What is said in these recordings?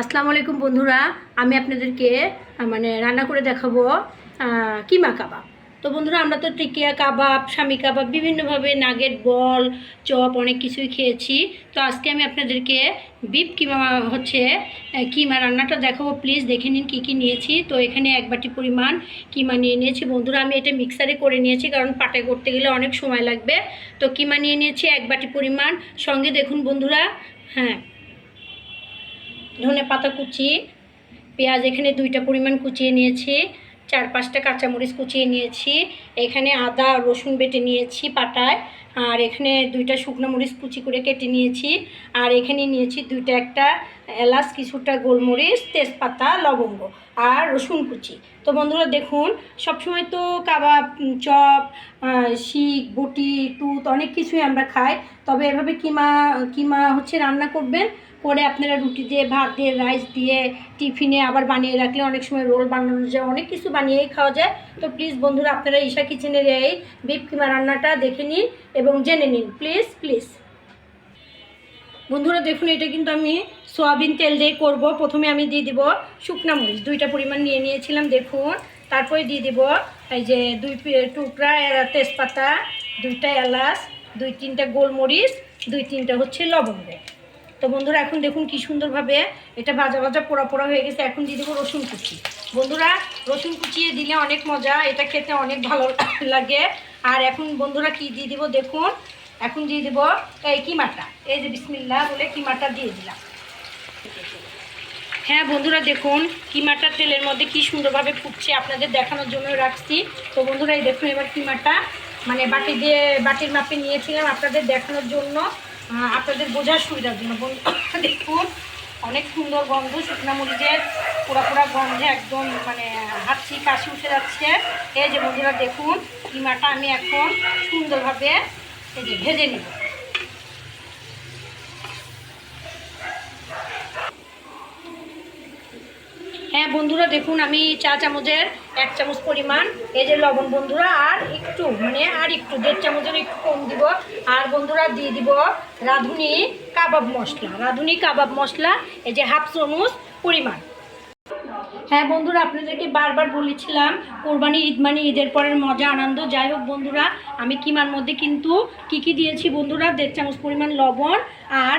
আসসালামু আলাইকুম বন্ধুরা, আমি আপনাদেরকে মানে রান্না করে দেখাবো কিমা কাবাব। তো বন্ধুরা, আমরা তো টিকিয়া কাবাব, স্বামী কাবাব, বিভিন্নভাবে নাগেট, বল, চপ অনেক কিছুই খেয়েছি। তো আজকে আমি আপনাদেরকে বিপ কিমা, হচ্ছে কিমা রান্নাটা দেখাবো। প্লিজ দেখে নিন কী কী নিয়েছি। তো এখানে এক বাটি পরিমাণ কিমা নিয়ে নিয়েছি। বন্ধুরা, আমি এটা মিক্সারে করে নিয়েছি, কারণ পাটায় করতে গেলে অনেক সময় লাগবে। তো কিমা নিয়ে নিয়েছি এক বাটি পরিমাণ। সঙ্গে দেখুন বন্ধুরা হ্যাঁ ধনে পাতা কুচি, পেঁয়াজ এখানে দুইটা পরিমাণ কুচিয়ে নিয়েছি, চার পাঁচটা কাঁচামরিচ কুচিয়ে নিয়েছি, এখানে আদা, রসুন বেটে নিয়েছি পাটায়, আর এখানে দুইটা শুকনো মরিচ কুচি করে কেটে নিয়েছি, আর এখানে নিয়েছি দুইটা একটা এলাচ, কিছুটা গোলমরিচ, তেজপাতা, লবঙ্গ, আর রসুন কুচি। তো বন্ধুরা দেখুন, সবসময় তো কাবাব, চপ শিক, বটি টুত অনেক কিছুই আমরা খাই, তবে এভাবে কিমা কিমা হচ্ছে রান্না করবেন করে আপনারা রুটি দিয়ে, ভাত দিয়ে রাইস দিয়ে টিফিনে আবার বানিয়ে রাখলে অনেক সময় রোল বানানো যায়, অনেক কিছু বানিয়েই খাওয়া যায়। তো প্লিজ বন্ধুরা, আপনারা ঈশা কিচেনের এই বিফ কিমা রান্নাটা দেখে নিন এবং জেনে নিন। প্লিজ প্লিজ বন্ধুরা, দেখুন, এটা কিন্তু আমি সোয়াবিন তেল দিয়ে করব। প্রথমে আমি দিয়ে দিব শুকনা মরিচ। দুইটা পরিমাণ নিয়ে নিয়েছিলাম, দেখুন। তারপরে দিয়ে দিব এই যে দুই টুকরা তেজপাতা, দুইটা এলাচ, দুই তিনটা গোলমরিচ, দুই তিনটা হচ্ছে লবঙ্গ। তো বন্ধুরা, এখন দেখুন কি সুন্দরভাবে এটা ভাজা ভাজা পোড়া পোড়া হয়ে গেছে। এখন দিয়ে দেবো রসুন কুচি। বন্ধুরা, রসুন কুচিয়ে দিলে অনেক মজা, এটা খেতে অনেক ভালো লাগে। আর এখন বন্ধুরা কি দিয়ে দিব দেখুন। এখন দিয়ে দেবো এই কিমাটা। এই যে বিসমিল্লা বলে কিমাটা দিয়ে দিলাম। হ্যাঁ বন্ধুরা, দেখুন কিমাটা তেলের মধ্যে কি সুন্দরভাবে ফুটছে, আপনাদের দেখানোর জন্য রাখছি। তো বন্ধুরা, এই দেখুন এবার কিমাটা মানে বাটি দিয়ে, বাটির মাপে নিয়েছিলাম আপনাদের দেখানোর জন্য। আপনাদের বোঝার সুবিধার জন্য। দেখুন, অনেক সুন্দর গন্ধ, শুকনা মরিচের পোড়া পোড়া গন্ধে একদম মানে হাঁচি কাশি উঠে যাচ্ছে। এই যে বন্ধুরা, দেখুন, কিমাটা আমি এখন সুন্দরভাবে এই যে ভেজে নিব। হ্যাঁ বন্ধুরা দেখুন, আমি চা চামচের এক চামচ পরিমাণ, এই যে লবণ বন্ধুরা, আর একটু মানে আর একটু, দেড় চামচের একটু কম দিব। আর বন্ধুরা দিয়ে দিব রাঁধুনি কাবাব মশলা। রাঁধুনি কাবাব মশলা, এই যে হাফ চামচ পরিমাণ। হ্যাঁ বন্ধুরা, আপনাদেরকে বারবার বলেছিলাম, কোরবানি ঈদ মানে ঈদের পরের মজা, আনন্দ। যাই হোক, বন্ধুরা, আমি কিমার মধ্যে কিন্তু কি কি দিয়েছি বন্ধুরা? দেড় চামচ পরিমাণ লবণ আর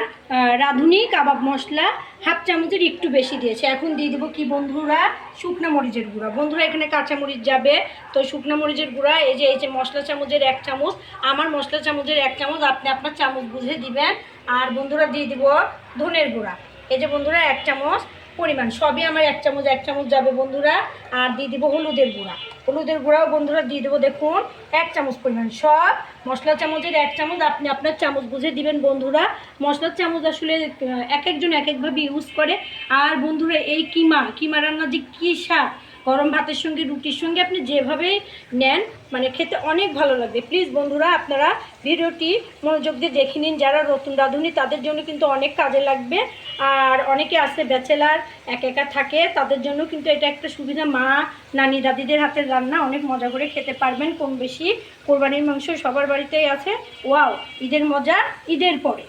রাঁধুনি, কাবাব মশলা, হাফ চামচের একটু বেশি দিয়েছে। এখন দিয়ে দেবো কি বন্ধুরা? শুকনো মরিচের গুঁড়া। বন্ধুরা, এখানে কাঁচা মরিচ যাবে, তো শুকনো মরিচের গুঁড়া, এই যে এই যে মশলা চামচের এক চামচ, আমার মশলা চামচের এক চামচ, আপনি আপনার চামচ বুঝে দিবেন। আর বন্ধুরা, দিয়ে দিব ধনের গুঁড়া। এই যে বন্ধুরা, এক চামচ পরিমাণ। সবই আমার এক চামচ এক চামচ যাবে বন্ধুরা। আর দিয়ে দিব হলুদের গুঁড়া। হলুদের গুঁড়াও বন্ধুরা দিয়ে দেবো দেখুন, এক চামচ পরিমাণ। সব মশলা চামচের এক চামচ আপনি আপনার চামচ বুঝে দিবেন বন্ধুরা। মশলার চামচ আসলে এক একজন এক একভাবে ইউজ করে। আর বন্ধুরা, এই কিমা কিমা রান্না যে কী স্বাদ গরম ভাতের সঙ্গে, রুটির সঙ্গে আপনি যেভাবে নেন মানে খেতে অনেক ভালো লাগবে। প্লিজ বন্ধুরা, আপনারা ভিডিওটি মনোযোগ দিয়ে দেখে নিন। যারা নতুন রাঁধুনি, তাদের জন্য কিন্তু অনেক কাজে লাগবে। আর অনেকে আছে ব্যাচেলার, এক একা থাকে, তাদের জন্য কিন্তু এটা একটা সুবিধা। মা, নানি, দাদিদের হাতের রান্না, অনেক মজা করে খেতে পারবেন, কম বেশি। কোরবানির মাংস সবার বাড়িতেই আছে। ওয়াও, ঈদের মজা, ঈদের পরে।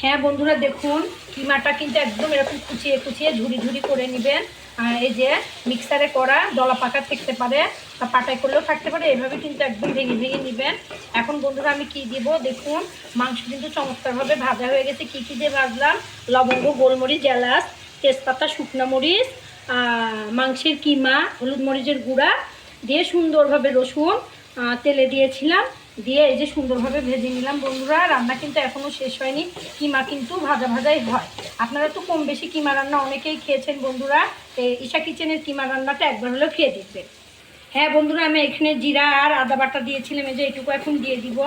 হ্যাঁ বন্ধুরা, দেখুন, কিমাটা কিন্তু একদম এরকম কুচিয়ে কুচিয়ে ঝুড়ি ঝুড়ি করে নেবেন। আর এই যে মিক্সারে করা দলা পাকা থাকতে পারে বা পাটায় করলেও থাকতে পারে, এভাবে কিন্তু একদম ভেঙে ভেঙে নেবেন। এখন বন্ধুরা আমি কি দিব? দেখুন, মাংস কিন্তু চমৎকারভাবে ভাজা হয়ে গেছে। কী কী দিয়ে ভাজলাম? লবঙ্গ, গোলমরিচ, এলাচ, তেজপাতা, শুকনো মরিচ মাংসের কিমা, হলুদ মরিচের গুঁড়া দিয়ে সুন্দরভাবে রসুন তেলে দিয়েছিলাম। দিয়ে এই যে সুন্দরভাবে ভেজে নিলাম। বন্ধুরা, রান্না কিন্তু এখনও শেষ হয়নি। কিমা কিন্তু ভাজা ভাজাই হয়। আপনারা তো কম বেশি কিমা রান্না অনেকেই খেয়েছেন বন্ধুরা। ঈশা কিচেনের কিমা রান্নাটা একবার হলেও খেয়ে দেখবেন। হ্যাঁ বন্ধুরা, আমি এখানে জিরা আর আদা বাটা দিয়েছিলাম। এই যে এটুকু এখন দিয়ে দিব।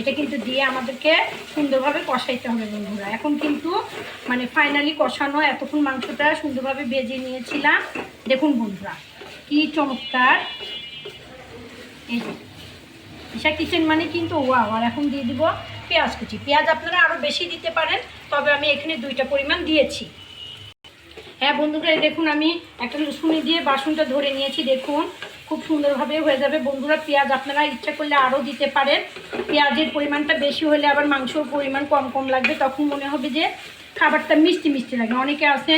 এটা কিন্তু দিয়ে আমাদেরকে সুন্দরভাবে কষাইতে হবে বন্ধুরা। এখন কিন্তু মানে ফাইনালি কষানো এতক্ষণ মাংসটা সুন্দরভাবে ভেজে নিয়েছিলাম। দেখুন বন্ধুরা, কি চমৎকার। এই ঈশা কিচেন মানে কিন্তু, ওয়াও, আর এখন দিয়ে দিব পেঁয়াজ কুচি। পেঁয়াজ আপনারা আরও বেশি দিতে পারেন, তবে আমি এখানে দুইটা পরিমাণ দিয়েছি। হ্যাঁ বন্ধুরা দেখুন আমি একটা লুসুনি দিয়ে বাসনটা ধরে নিয়েছি, দেখুন, খুব সুন্দরভাবে হয়ে যাবে। বন্ধুরা, পেঁয়াজ আপনারা ইচ্ছা করলে আরও দিতে পারেন। পেঁয়াজের পরিমাণটা বেশি হলে আবার মাংসর পরিমাণ কম কম লাগবে, তখন মনে হবে যে খাবারটা মিষ্টি মিষ্টি লাগে। অনেকে আছে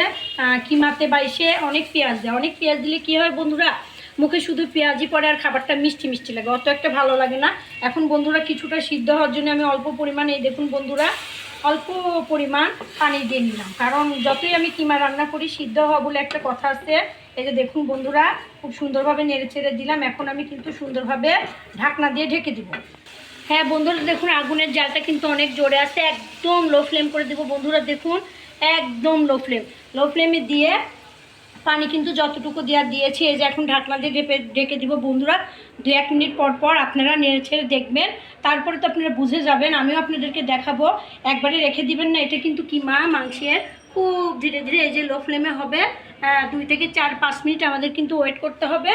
কিমাতে বাইশে অনেক পেঁয়াজ দেয়। অনেক পেঁয়াজ দিলে কী হয় বন্ধুরা মুখে শুধু পেঁয়াজি পড়ে আর খাবারটা মিষ্টি মিষ্টি লাগে। অত একটা ভালো লাগে না। এখন বন্ধুরা কিছুটা সিদ্ধ হওয়ার জন্য আমি অল্প পরিমাণে, এই দেখুন বন্ধুরা, অল্প পরিমাণ পানি দিয়ে নিলাম। কারণ যতই আমি কিমা রান্না করি, সিদ্ধ হওয়া বলে একটা কথা আছে। এই যে দেখুন বন্ধুরা, খুব সুন্দরভাবে নেড়ে ছেড়ে দিলাম। এখন আমি কিন্তু সুন্দরভাবে ঢাকনা দিয়ে ঢেকে দিব। হ্যাঁ বন্ধুরা, দেখুন আগুনের জালটা কিন্তু অনেক জোরে আছে। একদম লো ফ্লেম করে দেবো বন্ধুরা, দেখুন। একদম লো ফ্লেম। লো ফ্লেমে দিয়ে পানি কিন্তু যতটুকু দেওয়া দিয়েছি, এই যে এখন ঢাকনা দিয়ে ঢেপে, ঢেকে দিব বন্ধুরা, দু এক মিনিট পর পর আপনারা নেড়ে ছেড়ে দেখবেন, তারপরে তো আপনারা বুঝে যাবেন, আমিও আপনাদেরকে দেখাবো, একবারে রেখে দিবেন না, এটা কিন্তু কিমা মাংসের খুব ধীরে ধীরে এই যে লো ফ্লেমে হবে দুই থেকে চার, পাঁচ মিনিট আমাদের কিন্তু ওয়েট করতে হবে।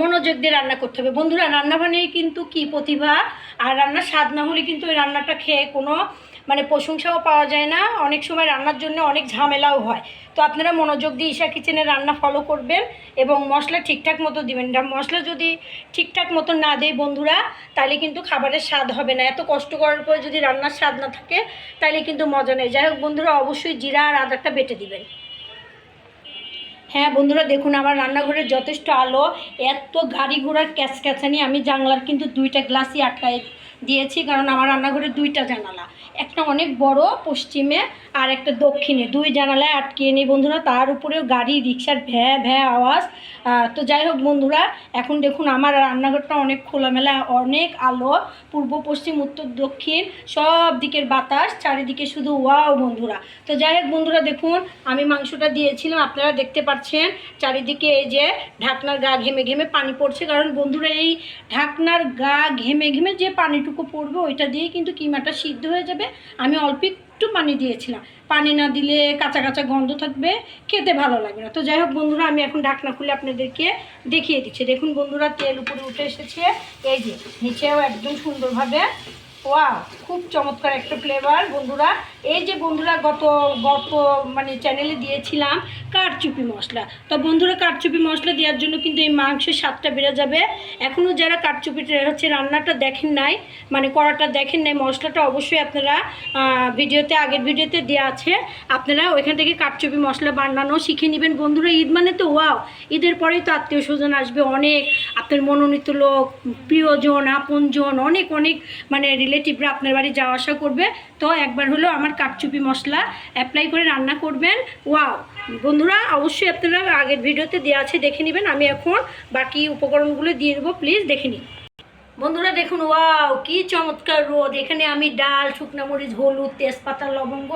মনোযোগ দিয়ে রান্না করতে হবে। বন্ধুরা, রান্না বানিয়ে কিন্তু কি প্রতিভা? আর রান্নার স্বাদ না হলে কিন্তু ওই রান্নাটা খেয়ে কোনো মানে প্রশংসাও পাওয়া যায় না। অনেক সময় রান্নার জন্য অনেক ঝামেলাও হয়। তো আপনারা মনোযোগ দিয়ে ঈশা কিচেনে রান্না ফলো করবেন এবং মশলা ঠিকঠাক মতো দিবেন। মশলা যদি ঠিকঠাক মতো না দেয় বন্ধুরা, তাহলে কিন্তু খাবারের স্বাদ হবে না। এত কষ্ট করার পরে যদি রান্নার স্বাদ না থাকে, তাহলে কিন্তু মজা নেই। যাই হোক বন্ধুরা, অবশ্যই জিরা আর আদাটা বেটে দিবেন। হ্যাঁ বন্ধুরা দেখুন, আমার রান্নাঘরের যথেষ্ট আলো। এত গাড়ি ঘোড়ার ক্যাচ ক্যাচানি আমি জানলার কিন্তু দুইটা গ্লাসই আটকায় দিয়েছি, কারণ আমার রান্নাঘরে দুইটা জানালা। একটা অনেক বড় পশ্চিমে আর একটা দক্ষিণে। দুই জানালায় আটকিয়ে নিই বন্ধুরা, তার উপরেও গাড়ি, রিক্সার ভ্যা ভ্যা আওয়াজ। তো যাই হোক বন্ধুরা, এখন দেখুন আমার রান্নাঘরটা অনেক খোলামেলা, অনেক আলো। পূর্ব, পশ্চিম, উত্তর, দক্ষিণ, সব দিকের বাতাস, চারিদিকে শুধু ওয়াও বন্ধুরা। তো যাই হোক বন্ধুরা, দেখুন আমি মাংসটা দিয়েছিলাম, আপনারা দেখতে পাচ্ছেন চারিদিকে এই যে ঢাকনার গা ঘেমে ঘেমে পানি পড়ছে। কারণ বন্ধুরা, এই ঢাকনার গা ঘেমে ঘেমে যে পানিটুকু পড়বে, ওইটা দিয়ে কিন্তু কিমাটা সিদ্ধ হয়ে যাবে। আমি অল্প একটু পানি দিয়েছিলাম। পানি না দিলে কাঁচা কাঁচা গন্ধ থাকবে, খেতে ভালো লাগবে না। তো যাই হোক বন্ধুরা, আমি এখন ঢাকনা খুলে আপনাদেরকে দেখিয়ে দিচ্ছি। দেখুন বন্ধুরা, তেল উপরে উঠে এসেছে। এই যে, নিচেও একদম সুন্দরভাবে ওয়াও খুব চমৎকার একটা ফ্লেভার বন্ধুরা। এই যে বন্ধুরা, গত গত মানে চ্যানেলে দিয়েছিলাম কারচুপি মশলা। তো বন্ধুরা, কারচুপি মশলা দেওয়ার জন্য কিন্তু এই মাংসের স্বাদটা বেড়ে যাবে। এখনও যারা কারচুপিটা হচ্ছে রান্নাটা দেখেন নাই মানে কড়াটা দেখেন নাই, মশলাটা অবশ্যই আপনারা ভিডিওতে, আগের ভিডিওতে দেওয়া আছে। আপনারা ওইখান থেকে কারচুপি মশলা বানানো শিখে নেবেন। বন্ধুরা, ঈদ মানে তো ওয়াও ঈদের পরেই তো আত্মীয় স্বজন আসবে অনেক। আপনার মনোনীত লোক, প্রিয়জন, আপনজন, অনেক অনেক মানে রিলেটিভরা আপনার বাড়ি যাওয়া আসা করবে। তো একবার হলো আমার কাঠচুপি মশলা অ্যাপ্লাই করে রান্না করবেন। ওয়াও বন্ধুরা, অবশ্যই আপনারা আগের ভিডিওতে দেওয়া আছে, দেখে নেবেন। আমি এখন বাকি উপকরণগুলো দিয়ে দেবো প্লিজ দেখে নিন। বন্ধুরা, দেখুন ওয়াও কি চমৎকার রোদ। এখানে আমি ডাল, শুকনো মরিচ, হলুদ, তেজপাতা, লবঙ্গ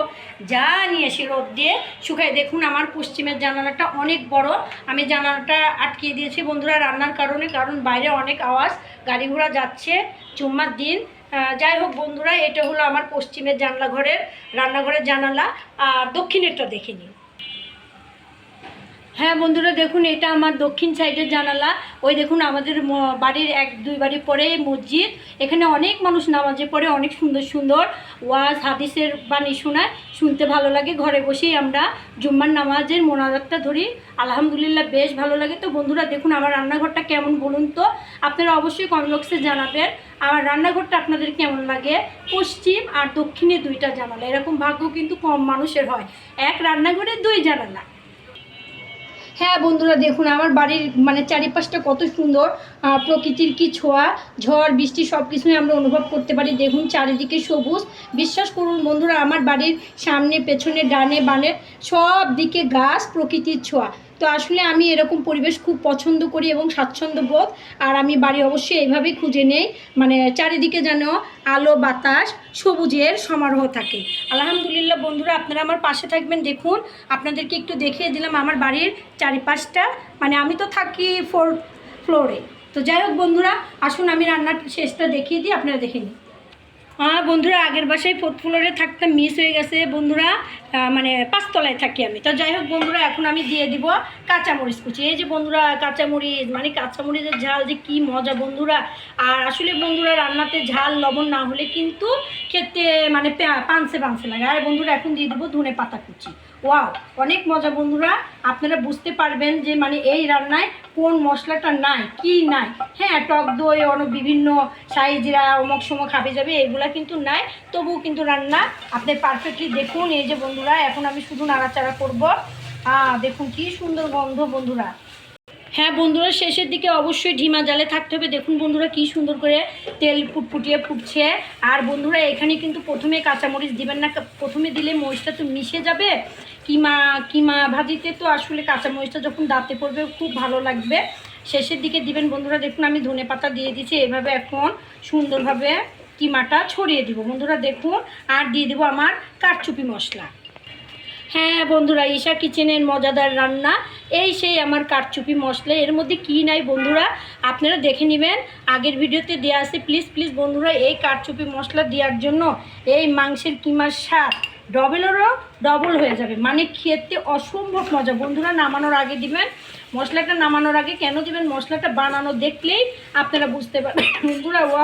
যা নিয়ে রোদ দিয়ে শুকাই দেখুন, আমার পশ্চিমের জানালাটা অনেক বড়। আমি জানালাটা আটকিয়ে দিয়েছি বন্ধুরা রান্নার কারণে, কারণ বাইরে অনেক আওয়াজ গাড়ি ঘোড়া যাচ্ছে জুম্মার দিন। যাই হোক বন্ধুরা, এটা হলো আমার পশ্চিমের জানলা ঘরের রান্নাঘরের জানালা, আর দক্ষিণেরটা দেখে নিন হ্যাঁ বন্ধুরা, দেখুন, এটা আমার দক্ষিণ সাইডের জানালা। ওই দেখুন, আমাদের বাড়ির এক, দুই বাড়ি পরে মসজিদ। এখানে অনেক মানুষ নামাজে পড়ে, অনেক সুন্দর সুন্দর ওয়াজ, হাদিসের বাণী শোনায়। শুনতে ভালো লাগে, ঘরে বসেই আমরা জুম্মার নামাজের মোনাজাতটা ধরি। আলহামদুলিল্লাহ, বেশ ভালো লাগে। তো বন্ধুরা, দেখুন, আমার রান্নাঘরটা কেমন বলুন তো? আপনারা অবশ্যই কমেন্ট বক্সে জানাবেন, আমার রান্নাঘরটা আপনাদের কেমন লাগে? পশ্চিম আর দক্ষিণে দুইটা জানালা। এরকম ভাগ্য কিন্তু কম মানুষের হয়। এক রান্নাঘরে দুই জানালা। হ্যাঁ বন্ধুরা, দেখুন আমার বাড়ির মানে চারিপাশটা কত সুন্দর প্রকৃতির কি ছোঁয়া, ঝড়, বৃষ্টি সব কিছুই আমরা অনুভব করতে পারি। দেখুন চারিদিকে সবুজ। বিশ্বাস করুন বন্ধুরা, আমার বাড়ির সামনে, পেছনে, ডানে, বানে সব দিকে গাছ, প্রকৃতির ছোঁয়া। তো আসলে আমি এরকম পরিবেশ খুব পছন্দ করি এবং স্বাচ্ছন্দ্য বোধ আর আমি বাড়ি অবশ্যই এইভাবেই খুঁজে নেই। মানে চারিদিকে যেন আলো, বাতাস, সবুজের সমারোহ থাকে। আলহামদুলিল্লাহ বন্ধুরা, আপনারা আমার পাশে থাকবেন। দেখুন, আপনাদেরকে একটু দেখিয়ে দিলাম আমার বাড়ির চারিপাশটা। মানে আমি তো থাকি ফোর্থ ফ্লোরে তো যাই হোক বন্ধুরা, আসুন আমি রান্নার শেষটা দেখিয়ে দিই, আপনারা দেখে নিন। বন্ধুরা, আগের বাসায় ফোর্থ ফ্লোরে থাকতাম মিস হয়ে গেছে, বন্ধুরা মানে পাঁচতলায় থাকি আমি। তো যাই হোক, বন্ধুরা, এখন আমি দিয়ে দিব কাঁচামরিচ কুচি। এই যে বন্ধুরা, কাঁচামরিচ মানে কাঁচামরিচের ঝাল যে কি মজা বন্ধুরা। আর আসলে বন্ধুরা, রান্নাতে ঝাল, লবণ না হলে কিন্তু খেতে মানে পে- পানসে পানসে লাগে। আর বন্ধুরা, এখন দিয়ে দেবো ধনে পাতা কুচি। ওয়াও, অনেক মজা বন্ধুরা। আপনারা বুঝতে পারবেন যে মানে এই রান্নায় কোন মশলাটা নাই, কি নাই। হ্যাঁ টক দই, অনেক বিভিন্ন সাইজরা অমক সমক খাবে যাবে, এগুলো কিন্তু নাই, তবুও কিন্তু রান্না। আপনি পারফেক্টলি দেখুন, এই যে বন্ধুরা, এখন আমি শুধু নাড়াচাড়া করব। দেখুন কি সুন্দর গন্ধ, বন্ধুরা। হ্যাঁ বন্ধুরা, শেষের দিকে অবশ্যই ঢিমা জালে থাকতে হবে। দেখুন বন্ধুরা, কি সুন্দর করে তেল ফুটফুটিয়ে ফুটছে। আর বন্ধুরা, এখানে কিন্তু প্রথমে কাঁচামরিচ দিবেন না। প্রথমে দিলে মরিচটা তো মিশে যাবে। কিমা কিমা ভাজিতে তো আসলে কাঁচামরিচটা যখন দাঁতে পড়বে, খুব ভালো লাগবে। শেষের দিকে দিবেন বন্ধুরা, দেখুন আমি ধনে পাতা দিয়ে দিচ্ছি এভাবে এখন সুন্দরভাবে কিমাটা ছড়িয়ে দিব। বন্ধুরা দেখুন, আর দিয়ে দেবো আমার কারচুপি মশলা। হ্যাঁ বন্ধুরা, ঈশা কিচেনের মজাদার রান্না। এই সেই আমার কারচুপি মশলা। এর মধ্যে কি নাই বন্ধুরা, আপনারা দেখে নেবেন। আগের ভিডিওতে দেওয়া আছে, প্লিজ প্লিজ বন্ধুরা, এই কারচুপি মশলা দেওয়ার জন্য এই মাংসের কিমার স্বাদ ডবলেরও ডবল হয়ে যাবে। মানে খেতে অসম্ভব মজা। বন্ধুরা, নামানোর আগে দিবেন। মশলাটা নামানোর আগে কেন দিবেন? মশলাটা বানানো দেখলেই আপনারা বুঝতে পারবেন। বন্ধুরা ও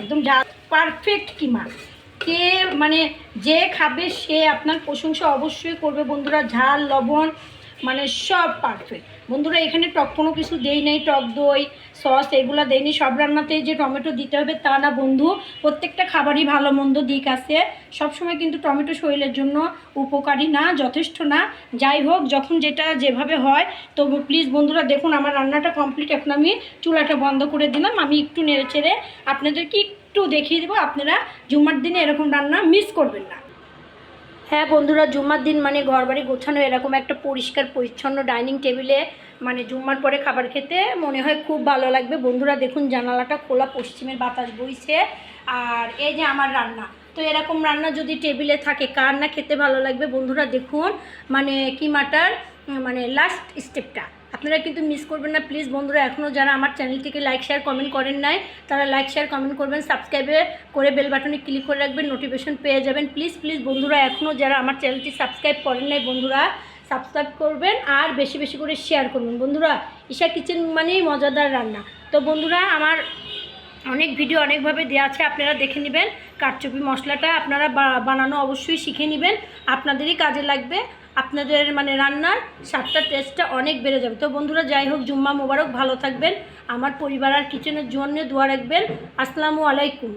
একদম যা পারফেক্ট কিমা। কে মানে যে খাবে সে আপনার প্রশংসা অবশ্যই করবে বন্ধুরা। ঝাল, লবণ মানে সব পারফেক্ট বন্ধুরা, এখানে টক কোনো কিছু দেই নাই, টক দই, সস এগুলো দেয়নি সব রান্নাতেই যে টমেটো দিতে হবে তা না বন্ধু। প্রত্যেকটা খাবারই ভালো মন্দ দিক আছে। সবসময় কিন্তু টমেটো শরীরের জন্য উপকারী না, যথেষ্ট না। যাই হোক, যখন যেটা যেভাবে হয়, তো প্লিজ বন্ধুরা, দেখুন আমার রান্নাটা কমপ্লিট এখন আমি চুলাটা বন্ধ করে দিলাম। আমি একটু নেড়ে চেড়ে আপনাদেরকে একটু দেখিয়ে দেবো আপনারা জুম্মার দিনে এরকম রান্না মিস করবেন না। হ্যাঁ বন্ধুরা জুম্মার দিন মানে ঘরবাড়ি গোছানো এরকম একটা পরিষ্কার পরিচ্ছন্ন ডাইনিং টেবিলে মানে জুম্মার পরে খাবার খেতে মনে হয় খুব ভালো লাগবে। বন্ধুরা দেখুন জানালাটা খোলা পশ্চিমের বাতাস বইছে আর এই যে আমার রান্না। তো এরকম রান্না যদি টেবিলে থাকে কার না খেতে ভালো লাগবে? বন্ধুরা দেখুন মানে কিমাটার উম, মানে লাস্ট স্টেপটা আপনারা কিন্তু মিস করবেন না। প্লিজ বন্ধুরা এখনও যারা আমার চ্যানেলটিকে লাইক শেয়ার কমেন্ট করেন নাই, তারা লাইক শেয়ার কমেন্ট করবেন। সাবস্ক্রাইবে করে বেল বাটনে ক্লিক করে রাখবেন নোটিফিকেশন পেয়ে যাবেন। প্লিজ প্লিজ বন্ধুরা এখনও যারা আমার চ্যানেলটি সাবস্ক্রাইব করেন নাই বন্ধুরা সাবস্ক্রাইব করবেন আর বেশি বেশি করে শেয়ার করবেন। বন্ধুরা, ঈশা কিচেন মানেই মজাদার রান্না। তো বন্ধুরা, আমার অনেক ভিডিও অনেকভাবে দেওয়া আছে, আপনারা দেখে নেবেন। কারচুপি মশলাটা আপনারা বানানো অবশ্যই শিখে নেবেন। আপনাদেরই কাজে লাগবে। আপনাদের মানে রান্নার স্বাদটা টেস্টটা অনেক বেড়ে যাবে। তো বন্ধুরা, যাই হোক, জুম্মা মোবারক, ভালো থাকবেন। আমার পরিবার আর কিচেনের জন্য দোয়া রাখবেন। আসসালামু আলাইকুম।